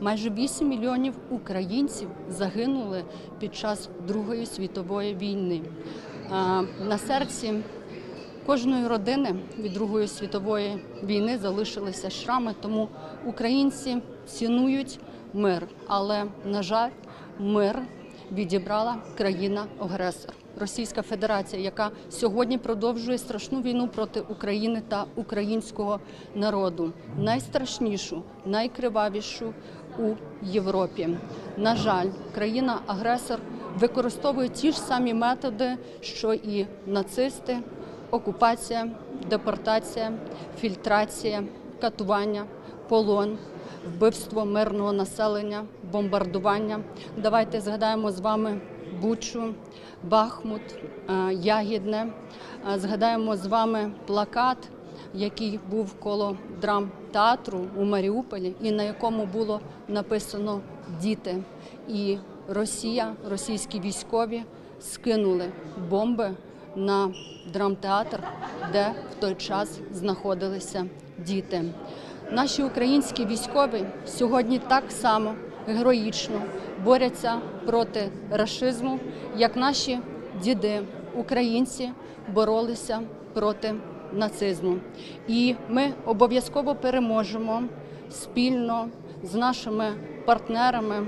Майже 8 мільйонів українців загинули під час Другої світової війни. На серці кожної родини від Другої світової війни залишилися шрами, тому українці цінують мир. Але, на жаль, мир відібрала країна-агресор Російська Федерація, яка сьогодні продовжує страшну війну проти України та українського народу. Найстрашнішу, найкривавішу у Європі. На жаль, країна-агресор використовує ті ж самі методи, що і нацисти, окупація, депортація, фільтрація, катування, полон, вбивство мирного населення, бомбардування. Давайте згадаємо з вами Бучу, Бахмут, е, Ягідне. Е, Згадаємо з вами плакат, який був коло драмтеатру у Маріуполі, і на якому було написано Діти. І Росія, російські військові скинули бомби на драмтеатр, де в той час знаходилися діти. Наші українські військові сьогодні так само героїчно борються проти рашизму, як наші діди, українці, боролися проти нацизму. І ми обов'язково переможемо спільно з нашими партнерами.